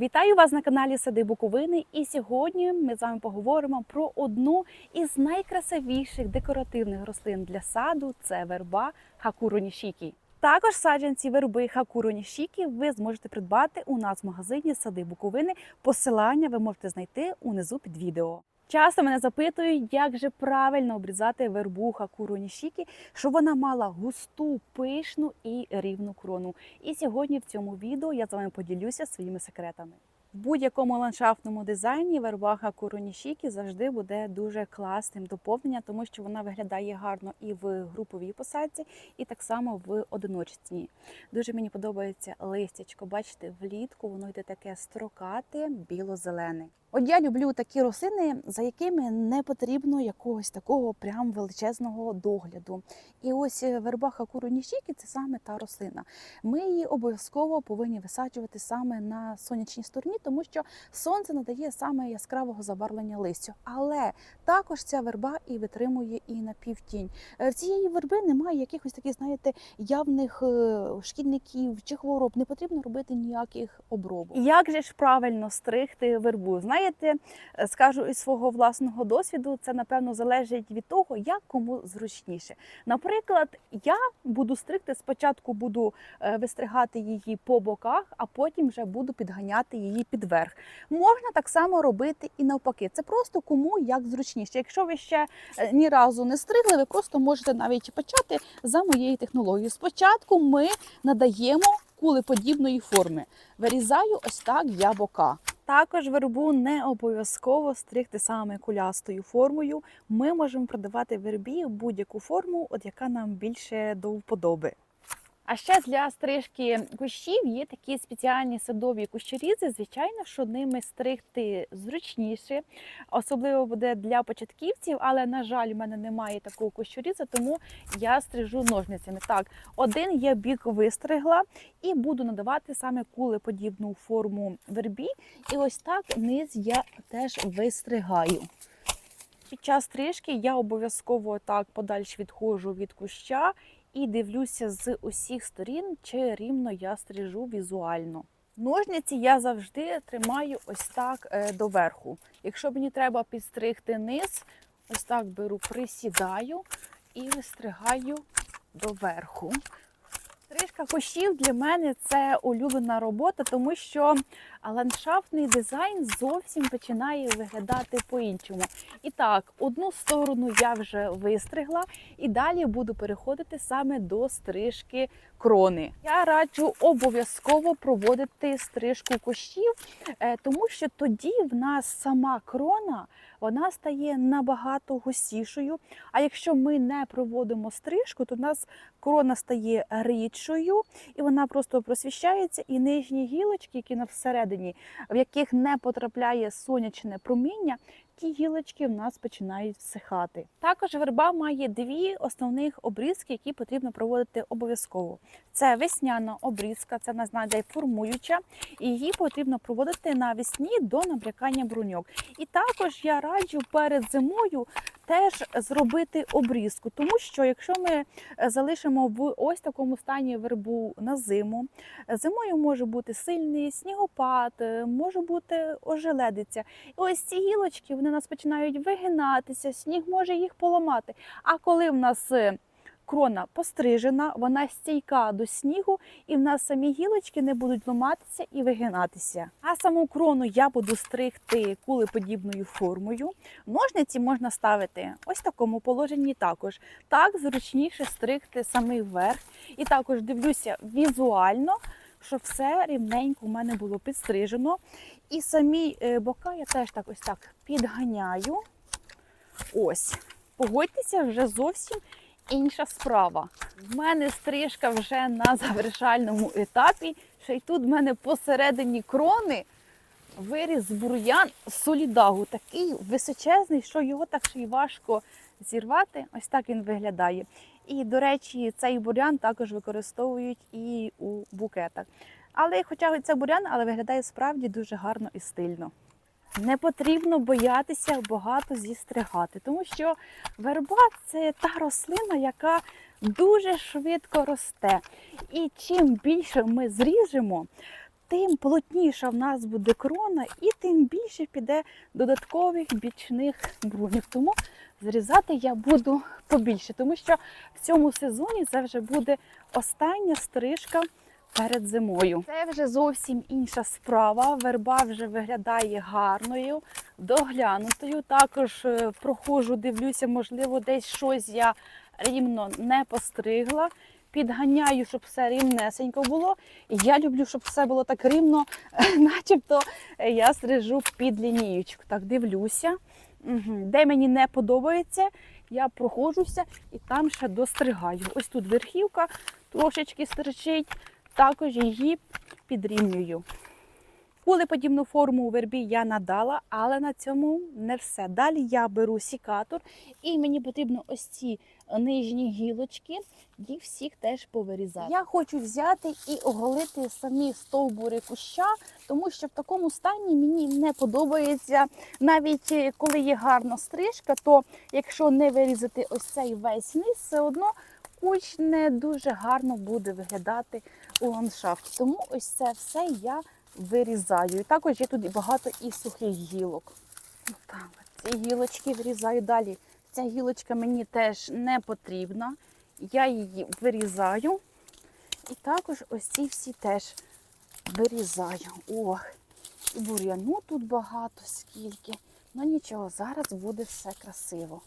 Вітаю вас на каналі Сади Буковини. І сьогодні ми з вами поговоримо про одну із найкрасивіших декоративних рослин для саду це верба хакуронішікі. Також саджанці верби хакуронішікі ви зможете придбати у нас в магазині Сади Буковини. Посилання ви можете знайти унизу під відео. Часто мене запитують, як же правильно обрізати вербу Хакуру щоб вона мала густу, пишну і рівну крону. І сьогодні в цьому відео я з вами поділюся своїми секретами. В будь-якому ландшафтному дизайні верба Хакуру Нішікі завжди буде дуже класним доповненням, тому що вона виглядає гарно і в груповій посадці, і так само в одиночці. Дуже мені подобається листячко. Бачите, влітку воно йде таке строкате, біло-зелене. От я люблю такі рослини, за якими не потрібно якогось такого прям величезного догляду. І ось е, верба це саме та рослина. Ми її обов'язково повинні висаджувати саме на сонячній стороні, тому що сонце надає саме яскравого забарвлення листю. Але також ця верба і витримує і на півтінь. Е, В цієї верби немає якихось таких, знаєте, явних е, шкідників чи хвороб. Не потрібно робити ніяких обробок. Як же ж правильно стригти вербу? Знаєте, е, скажу із свого власного досвіду, це напевно залежить від того, як кому зручніше. Наприклад, я буду стригти спочатку, буду е, вистригати її по боках, а потім вже буду підганяти її під верх. Можна так само робити і навпаки. Це просто кому як зручніше. Якщо ви ще е, ні разу не стригли, ви просто можете навіть почати за моєю технологією. Спочатку ми надаємо кулеподібної форми. Вирізаю ось так я бока. Також вербу не обов'язково стригти саме кулястою формою. Ми можемо продавати вербі будь-яку форму, от яка нам більше до вподоби. А ще для стрижки кущів є такі спеціальні садові кущорізи. Звичайно, що ними стригти зручніше, особливо буде для початківців, але на жаль, в мене немає такого кущоріза, тому я стрижу ножницями. Так, один я бік вистригла і буду надавати саме кулеподібну форму вербі. І ось так низ я теж вистригаю. Під час стрижки я обов'язково так подальше відходжу від куща і дивлюся з усіх сторін, чи рівно я стрижу візуально. Ножниці я завжди тримаю ось так е, доверху. Якщо мені треба підстригти низ, ось так беру, присідаю і вистригаю доверху. Стрижка кущів для мене це улюблена робота, тому що ландшафтний дизайн зовсім починає виглядати по-іншому. І так, одну сторону я вже вистригла, і далі буду переходити саме до стрижки крони. Я раджу обов'язково проводити стрижку кущів, е, тому що тоді в нас сама крона вона стає набагато густішою. А якщо ми не проводимо стрижку, то в нас крона стає рідшою, і вона просто просвіщається, і нижні гілочки, які на всередині, в яких не потрапляє сонячне проміння, ті гілочки в нас починають всихати. Також верба має дві основних обрізки, які потрібно проводити обов'язково. Це весняна обрізка, це нас знайде формуюча, і її потрібно проводити навесні до набрякання бруньок. І також я раджу перед зимою теж зробити обрізку, тому що якщо ми е, залишимо в ось такому стані вербу на зиму, зимою може бути сильний снігопад, е, може бути ожеледиця. І ось ці гілочки вони нас починають вигинатися, сніг може їх поламати. А коли в нас е, крона пострижена, вона стійка до снігу, і в нас самі гілочки не будуть ламатися і вигинатися. А саму крону я буду стригти кулеподібною формою. Ножниці можна ставити ось в такому положенні також. Так зручніше стригти самий верх. І також дивлюся візуально, щоб все рівненько у мене було підстрижено. І самі е, бока я теж так ось так підганяю. Ось. Погодьтеся, вже зовсім інша справа. В мене стрижка вже на завершальному етапі. Ще й тут в мене посередині крони виріс бур'ян солідагу, такий височезний, що його так ще й важко зірвати. Ось так він виглядає. І, до речі, цей бур'ян також використовують і у букетах. Але, хоча це бур'ян, але виглядає справді дуже гарно і стильно. Не потрібно боятися багато зістригати, тому що верба це та рослина, яка дуже швидко росте. І чим більше ми зріжемо, тим плотніша в нас буде крона, і тим більше піде додаткових бічних бруньок. Тому зрізати я буду побільше, тому що в цьому сезоні це вже буде остання стрижка перед зимою. Це вже зовсім інша справа. Верба вже виглядає гарною, доглянутою. Також е, проходжу, дивлюся, можливо, десь щось я рівно не постригла. Підганяю, щоб все рівнесенько було. Я люблю, щоб все було так рівно, начебто я стрижу під лінієчку. Так, дивлюся. Де мені не подобається, я проходжуся і там ще достригаю. Ось тут верхівка трошечки стерчить, також її підрівнюю. Кулеподібну форму у вербі я надала, але на цьому не все. Далі я беру сікатор, і мені потрібно ось ці нижні гілочки, їх всіх теж повирізати. Я хочу взяти і оголити самі стовбури куща, тому що в такому стані мені не подобається. Навіть е, коли є гарна стрижка, то якщо не вирізати ось цей весь низ, все одно кущ не дуже гарно буде виглядати у ландшафті. Тому ось це все я вирізаю. І також є тут багато і сухих гілок. Так, ці гілочки вирізаю далі. Ця гілочка мені теж не потрібна. Я її вирізаю. І також ось ці всі теж вирізаю. Ох, бур'яну тут багато скільки. Ну нічого, зараз буде все красиво.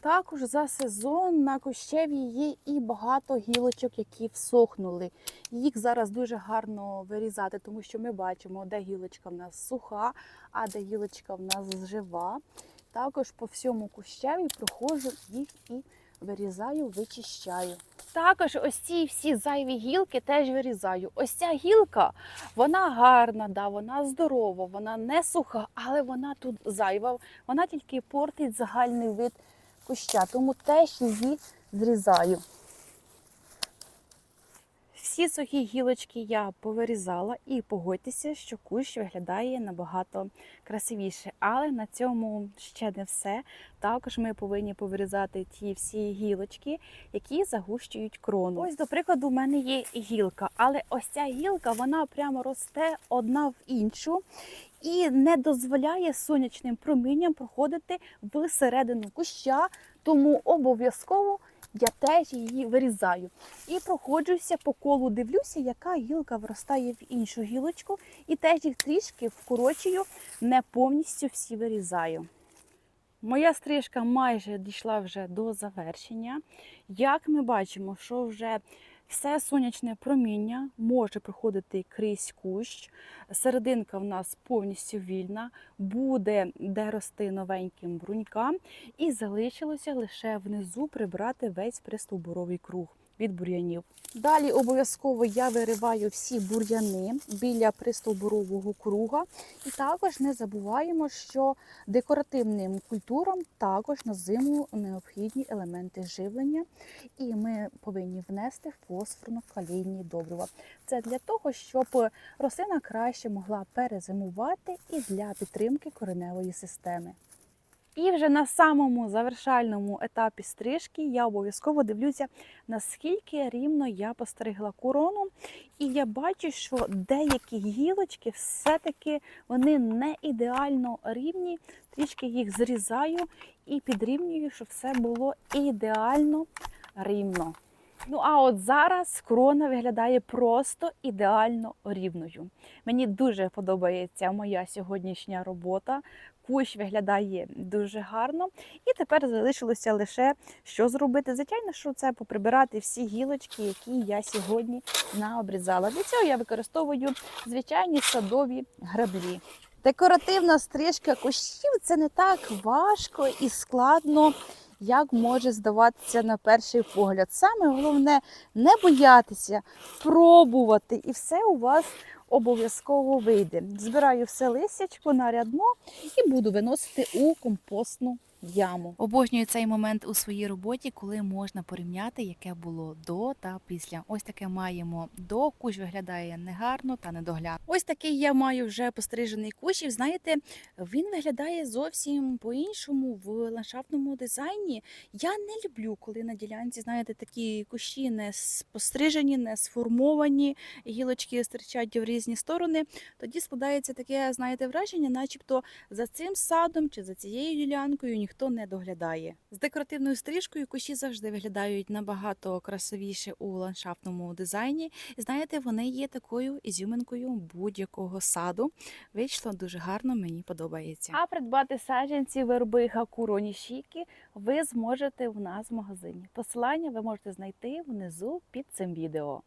Також за сезон на кущеві є і багато гілочок, які всохнули. Їх зараз дуже гарно вирізати, тому що ми бачимо, де гілочка в нас суха, а де гілочка в нас жива. Також по всьому кущеві проходжу їх і вирізаю, вичищаю. Також ось ці всі зайві гілки теж вирізаю. Ось ця гілка, вона гарна, да, вона здорова, вона не суха, але вона тут зайва. Вона тільки портить загальний вид куща, тому теж її зрізаю. Всі сухі гілочки я повирізала і погодьтеся, що кущ виглядає набагато красивіше. Але на цьому ще не все. Також ми повинні повирізати ті всі гілочки, які загущують крону. Ось, до прикладу, в мене є гілка, але ось ця гілка вона прямо росте одна в іншу і не дозволяє сонячним промінням проходити в середину куща, тому обов'язково я теж її вирізаю. І проходжуся по колу, дивлюся, яка гілка вростає в іншу гілочку, і теж їх трішки вкорочую, не повністю всі вирізаю. Моя стрижка майже дійшла вже до завершення. Як ми бачимо, що вже все сонячне проміння може проходити крізь кущ. Серединка в нас повністю вільна, буде де рости новеньким брунькам, і залишилося лише внизу прибрати весь пристовбуровий круг від бур'янів. Далі обов'язково я вириваю всі бур'яни біля пристовбурового круга. І також не забуваємо, що декоративним культурам також на зиму необхідні елементи живлення, і ми повинні внести фосфорно-калійні добрива. Це для того, щоб рослина краще могла перезимувати і для підтримки кореневої системи. І вже на самому завершальному етапі стрижки я обов'язково дивлюся, наскільки рівно я постригла корону. І я бачу, що деякі гілочки все-таки вони не ідеально рівні. Трішки їх зрізаю і підрівнюю, щоб все було ідеально рівно. Ну а от зараз крона виглядає просто ідеально рівною. Мені дуже подобається моя сьогоднішня робота. Кущ виглядає дуже гарно. І тепер залишилося лише що зробити. Звичайно, що це поприбирати всі гілочки, які я сьогодні наобрізала. Для цього я використовую звичайні садові граблі. Декоративна стрижка кущів це не так важко і складно, як може здаватися на перший погляд. Саме головне не боятися, пробувати, і все у вас обов'язково вийде. Збираю все лисячко на рядно і буду виносити у компостну в яму. Обожнюю цей момент у своїй роботі, коли можна порівняти, яке було до та після. Ось таке маємо до. Кущ виглядає негарно та недоглядно. Ось такий я маю вже пострижений кущ. І знаєте, він виглядає зовсім по-іншому в ландшафтному дизайні. Я не люблю, коли на ділянці, знаєте, такі кущі не с- пострижені, не сформовані, гілочки стирчать в різні сторони. Тоді складається таке, знаєте, враження, начебто за цим садом чи за цією ділянкою ніхто не доглядає. З декоративною стрижкою кущі завжди виглядають набагато красивіше у ландшафтному дизайні. І знаєте, вони є такою ізюминкою будь-якого саду. Вийшло дуже гарно, мені подобається. А придбати саджанці верби Хакуро Нішікі ви зможете в нас в магазині. Посилання ви можете знайти внизу під цим відео.